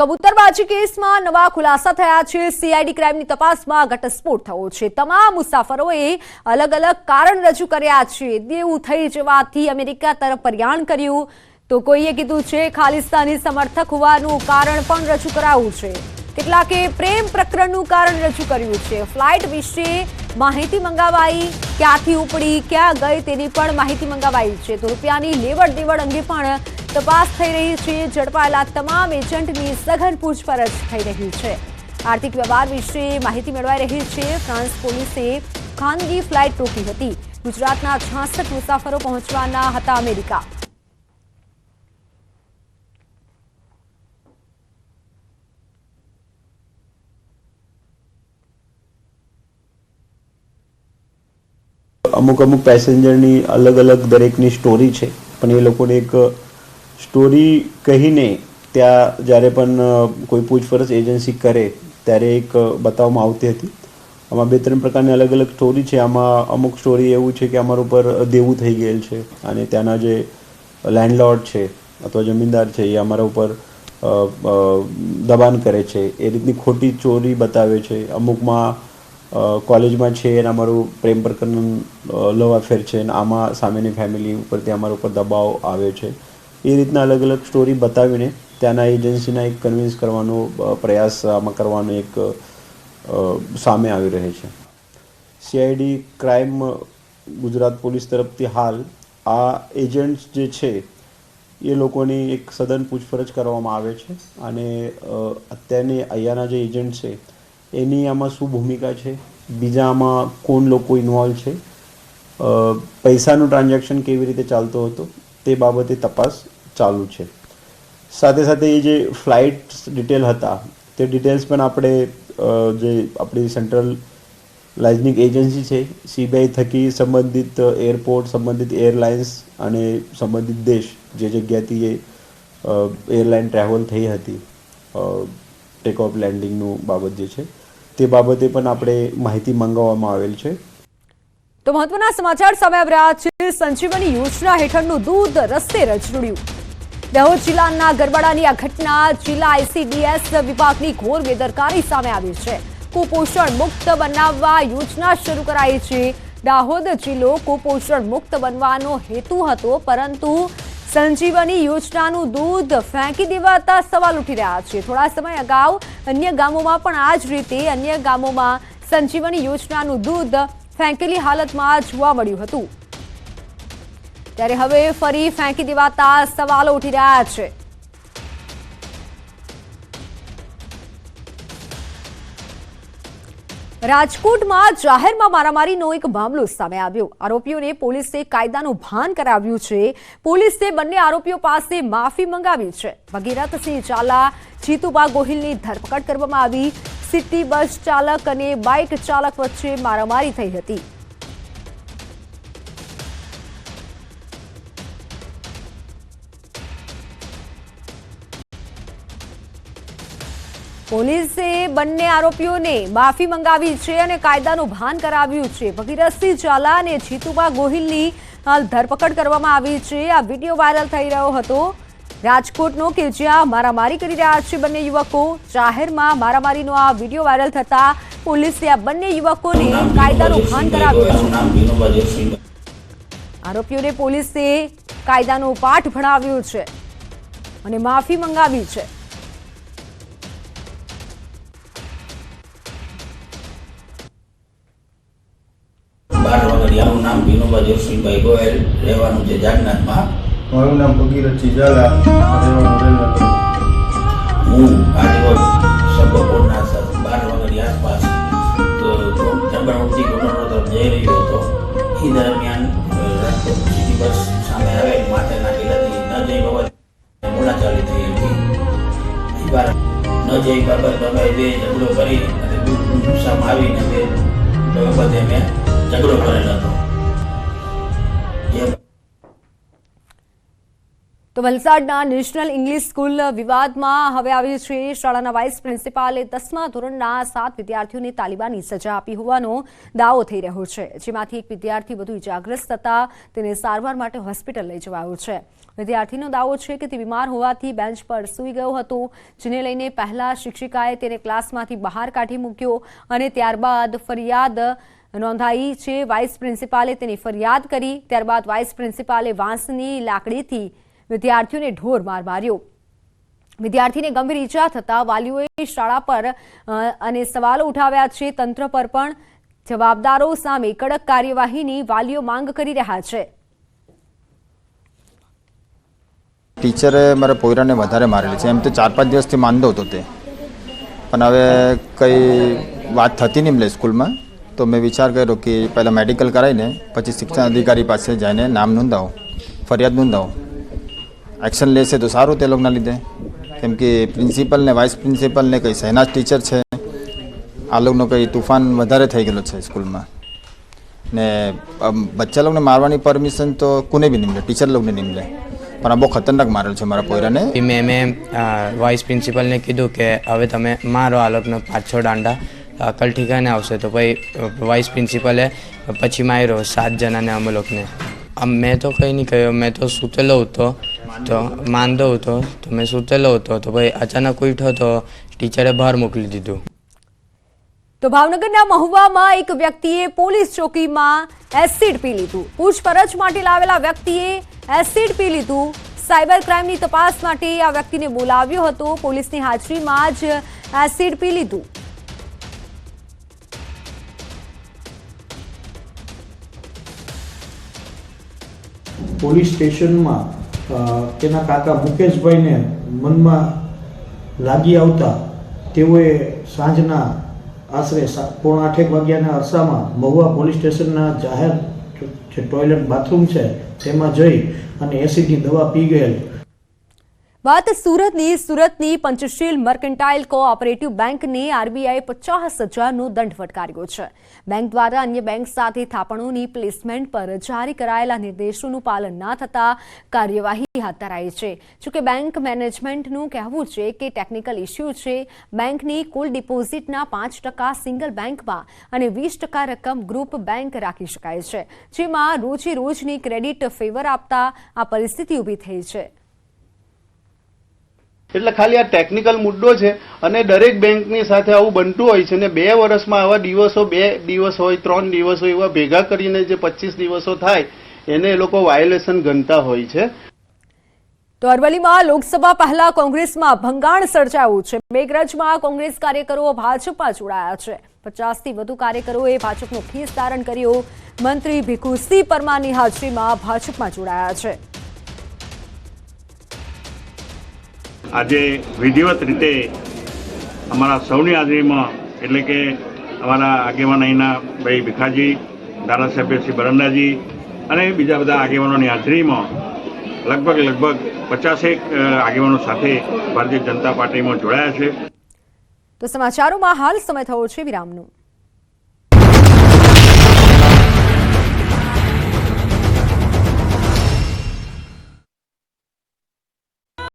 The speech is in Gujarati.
કબૂતરબાજી કેસમાં નવા ખુલાસા થયા છે. સીઆઈડી ક્રાઇમની તપાસમાં ઘટસ્ફોટ થયો છે. તમામ મુસાફરોએ અલગ અલગ કારણ રજૂ કર્યા છે. દેવું થઈ જવાથી અમેરિકા તરફ પ્રયાણ કર્યું. તો કોઈએ કીધું છે, ખાલિસ્તાની સમર્થક હોવાનું કારણ પણ રજૂ કરાયું છે. કેટલાકે પ્રેમ પ્રકરણનું કારણ રજૂ કર્યું છે. ફ્લાઇટ વિશે માહિતી મંગાવાઈ, ક્યાંથી ઉપડી, ક્યાં ગઈ તેની પણ માહિતી મંગાવાઈ છે. તો રૂપિયાની લેવડ દેવડ અંગે પણ તપાસ થઈ રહી છે. ઝડપાયેલા તમામ એજન્ટની સઘન પૂછપરછ થઈ રહી છે. આર્થિક વ્યવહાર વિશે માહિતી મેળવાઈ રહી છે. ફ્રાન્સ પોલીસે ખાનગી ફ્લાઇટ રોકી હતી. ગુજરાતના છાસઠ મુસાફરો પહોંચવાના હતા અમેરિકા. અમુક અમુક પેસેન્જરની અલગ અલગ દરેકની સ્ટોરી છે. પણ એ લોકોને એક સ્ટોરી કહીને ત્યાં જ્યારે પણ કોઈ પૂછપરછ એજન્સી કરે, ત્યારે એક બતાવવામાં આવતી હતી. આમાં બે ત્રણ પ્રકારની અલગ અલગ સ્ટોરી છે. આમાં અમુક સ્ટોરી એવું છે કે અમારા ઉપર દેવું થઈ ગયેલ છે અને ત્યાંના જે લેન્ડલોર્ડ છે અથવા જમીનદાર છે એ અમારા ઉપર દબાણ કરે છે. એ રીતની ખોટી ચોરી બતાવે છે. અમુકમાં કોલેજમાં છે અને અમારું પ્રેમ પ્રકરણ લવ અફેર છે અને આમાં સામેની ફેમિલી ઉપરથી અમારા ઉપર દબાવ આવે છે. એ રીતના અલગ અલગ સ્ટોરી બતાવીને ત્યાંના એજન્સીના એક કન્વિન્સ કરવાનો પ્રયાસ આમાં કરવાનો એક સામે આવી રહે છે. સીઆઈડી ક્રાઇમ ગુજરાત પોલીસ તરફથી હાલ આ એજન્ટ્સ જે છે, એ લોકોની એક સઘન પૂછપરછ કરવામાં આવે છે અને અત્યારની અહીંયાના જે એજન્ટ છે, એની આમાં શું ભૂમિકા છે? બીજા આમાં કોણ લોકો ઇન્વોલ્વ છે? પૈસાનું ટ્રાન્ઝેક્શન કેવી રીતે ચાલતો હતો? તે બાબતે તપાસ ચાલુ છે. સાથે સાથે એ જે ફ્લાઇટ ડિટેલ હતા, તે ડિટેલ્સ પણ આપણે જે આપણી સેન્ટ્રલ લાઇઝનિંગ એજન્સી છે, સીબીઆઈ થકી સંબંધિત એરપોર્ટ, સંબંધિત એરલાઇન્સ અને સંબંધિત દેશ જે જગ્યાથી એ એરલાઇન ટ્રાવેલ થઈ હતી ટેક ઓફ લેન્ડિંગનું બાબત જે છે, તે બાબતે પણ આપણે માહિતી મંગાવવામાં આવેલ છે. તો મહત્વના સમાચાર સામે છે. સંજીવની યોજના હેઠળનું દૂધ રસ્તે રજડ્યું. દાહોદ જિલ્લાના ગરબાડાની આ ઘટના જિલ્લા આઈસીડીએસ વિભાગની ઘોર બેદરકારી સામે આવી છે. કુપોષણ મુક્ત બનાવવા યોજના શરૂ કરાઈ છે. દાહોદ જિલ્લો કુપોષણ મુક્ત બનવાનો હેતુ હતો, પરંતુ સંજીવની યોજનાનું દૂધ ફેંકી દેવાતા સવાલ ઉઠી રહ્યા છે. થોડા સમય અગાઉ અન્ય ગામોમાં પણ આ જ રીતે અન્ય ગામોમાં સંજીવની યોજનાનું દૂધ ફેંકેલી હાલતમાં જોવા મળ્યું હતું. ત્યારે હવે ફરી ફેંકી દેવાતા સવાલો ઉઠી રહ્યા છે. રાજકોટમાં જાહેરમાં મારામારીનો એક મામલો સામે આવ્યો. આરોપીઓને પોલીસે કાયદાનું ભાન કરાવ્યું છે. પોલીસે બંને આરોપીઓ પાસે માફી મંગાવી છે. ભગીરથસિંહ ઝાલા, જીતુબા ગોહિલની ધરપકડ કરવામાં આવી. સિટી બસ ચાલક અને બાઇક ચાલક વચ્ચે મારામારી થઈ હતી. પોલીસે બંને આરોપીઓને માફી મંગાવી છે અને કાયદાનું ભાન કરાવ્યું છે. ભગીરથસિંહ ઝાલા અને જીતુબા ગોહિલની હાલ ધરપકડ કરવામાં આવી છે. આ વીડિયો વાયરલ થઈ રહ્યો હતો. રાજકોટનો કે જ્યાં મારામારી કરી રહ્યા છે બંને યુવકો, જાહેરમાં મારામારીનો આ વીડિયો વાયરલ થતા પોલીસે આ બંને યુવકોને કાયદાનું ભાન કરાવ્યું છે. આરોપીઓને પોલીસે કાયદાનો પાઠ ભણાવ્યો છે અને માફી મંગાવી છે. વગડિયાનું નામ ભીનુભા જોશીભાઈ ગોયલ રહેવાનું છે જાગનાથમાં. મારું નામ ભગીરથસિંહ ઝાલા. હું આજે સબકોટના બાર વાગ્યાની આસપાસ તો જબરવતી ગુનો તરફ જઈ રહ્યો હતો. એ દરમિયાન સિટી બસ સામે આવે માટે નાખેલાથી ન જઈ બાબત બોલાચાલી થઈ હતી. ન જઈ બાબત બાબાએ બે ઝઘડો કરી અને ગુસ્સામાં આવીને બે બાબતે મેં ઝઘડો કરેલો હતો. તો વલસાડના નેશનલ ઇંગ્લિશ સ્કૂલ વિવાદમાં હવે આવી છે. શાળાના વાઇસ પ્રિન્સિપાલે દસમા ધોરણના સાત વિદ્યાર્થીઓને તાલિબાની સજા આપી હોવાનો દાવો થઈ રહ્યો છે. જેમાંથી એક વિદ્યાર્થી વધુ ઇજાગ્રસ્ત થતા તેને સારવાર માટે હોસ્પિટલ લઈ જવાયો છે. વિદ્યાર્થીનો દાવો છે કે તે બીમાર હોવાથી બેન્ચ પર સૂઈ ગયો હતો, જેને લઈને પહેલા શિક્ષિકાએ તેને ક્લાસમાંથી બહાર કાઢી મૂક્યો અને ત્યારબાદ ફરિયાદ નોંધાઈ છે. વાઇસ પ્રિન્સિપાલે તેની ફરિયાદ કરી. ત્યારબાદ વાઇસ પ્રિન્સિપાલે વાંસની લાકડીથી વિદ્યાર્થીઓને ઢોર માર માર્યો. વિદ્યાર્થીને ગંભીર ઈજા થતાં વાલીઓએ શાળા પર અને સવાલો ઉઠાવ્યા છે. તંત્ર પર પણ જવાબદારો સામે કડક કાર્યવાહીની વાલીઓ માંગ કરી રહ્યા છે. ટીચરે મારા પોયરાને વધારે મારેલી છે. એમ તો ચાર પાંચ દિવસથી માંદો હતો તે. પણ હવે કંઈ વાત થતી નહીં મળે સ્કૂલમાં. તો મેં વિચાર કર્યો કે પહેલાં મેડિકલ કરાવીને પછી શિક્ષણ અધિકારી પાસે જઈને નામ નોંધાવો, ફરિયાદ નોંધાવો. એક્શન લેશે તો સારું તે લોકોના લીધે. કેમ કે પ્રિન્સિપલ ને વાઇસ પ્રિન્સિપલ ને કંઈ સહેનાજ ટીચર છે. આ લોકોનો કંઈ તુફાન વધારે થઈ ગયેલો છે સ્કૂલમાં. ને બચ્ચા લોકોને મારવાની પરમિશન તો કોને બી નહીં મળે ટીચર લોકોને નહીં પણ આ બહુ ખતરનાક મારેલ છે મારા પોયરાને. એ મેં વાઇસ પ્રિન્સિપલને કીધું કે હવે તમે મારો આ લોકોનો પાછો દાંડા. અકલ ઠીકાને આવશે. તો પછી વાઇસ પ્રિન્સિપલે પછી માર્યો સાત જણાને અમે લોકોને મેં તો કંઈ નહીં કહ્યું. મેં તો સૂતેલો હતો. તો માંદો હતો. તો મેં સૂતેલો હતો. તો ભાઈ, અચાનક ઉઠ્યો તો ટીચરે બહાર મોકલી દીધું. તો ભાવનગરના મહુવામાં એક વ્યક્તિએ પોલીસ ચોકીમાં એસિડ પી લીધું. પૂછપરછ માટે લાવેલા વ્યક્તિએ એસિડ પી લીધું. સાયબર ક્રાઇમની તપાસ માટે આ વ્યક્તિને બોલાવ્યો હતો. પોલીસની હાજરીમાં જ એસિડ પી લીધું. પોલીસ સ્ટેશનમાં તેના કાકા મુકેશભાઈને મનમાં લાગી આવતા તેઓએ સાંજના આશરે પોણા આઠેક વાગ્યાના અરસામાં મહુવા પોલીસ સ્ટેશનના જાહેર જે ટોયલેટ બાથરૂમ છે, તેમાં જઈ અને એસિડની દવા પી ગયેલ. વાત સુરતની સુરતની પંચશીલ મર્કન્ટાઇલ કોઓપરેટિવ બેંકને આરબીઆઈ પચાસ હજારનો દંડ ફટકાર્યો છે. બેંક દ્વારા અન્ય બેંક સાથે થાપણોની પ્લેસમેન્ટ પર જારી કરાયેલા નિર્દેશોનું પાલન ના થતા કાર્યવાહી હાથ ધરાઈ છે. જોકે બેંક મેનેજમેન્ટનું કહેવું છે કે ટેકનિકલ ઇસ્યુ છે. બેંકની કુલ ડિપોઝિટના પાંચ ટકા સિંગલ બેંકમાં અને વીસ ટકા રકમ ગ્રુપ બેંક રાખી શકાય છે. જેમાં રોજે રોજની ક્રેડિટ ફેવર આપતા આ પરિસ્થિતિ ઊભી થઈ છે. એટલે ખાલી આ ટેકનિકલ મુદ્દો છે અને દરેક બેંકની સાથે આવું બનતું હોય છે ને બે વર્ષમાં આવા દિવસો, બે દિવસ હોય, ત્રણ દિવસ હોય, એવા ભેગા કરીને જે પચીસ દિવસો થાય, એને એ લોકો વાયોલેશન ગણતા હોય છે. તો અરવલ્લીમાં લોકસભા પહેલા કોંગ્રેસમાં ભંગાણ સર્જાયું છે. મેઘરજમાં કોંગ્રેસ કાર્યકરો ભાજપમાં જોડાયા છે. પચાસથી વધુ કાર્યકરોએ ભાજપનો ખીસ ધારણ કર્યો. મંત્રી ભીખુસિંહ પરમારની હાજરીમાં ભાજપમાં જોડાયા છે. આજે વિધિવત રીતે અમારા સૌની હાજરીમાં, એટલે કે અમારા આગેવાન અહીંના ભાઈ ભીખાજી, ધારાસભ્ય શ્રી બરંડાજી અને બીજા બધા આગેવાનોની હાજરીમાં લગભગ લગભગ પચાસેક આગેવાનો સાથે ભારતીય જનતા પાર્ટીમાં જોડાયા છે. તો સમાચારોમાં હાલ સમય થયો છે વિરામનો.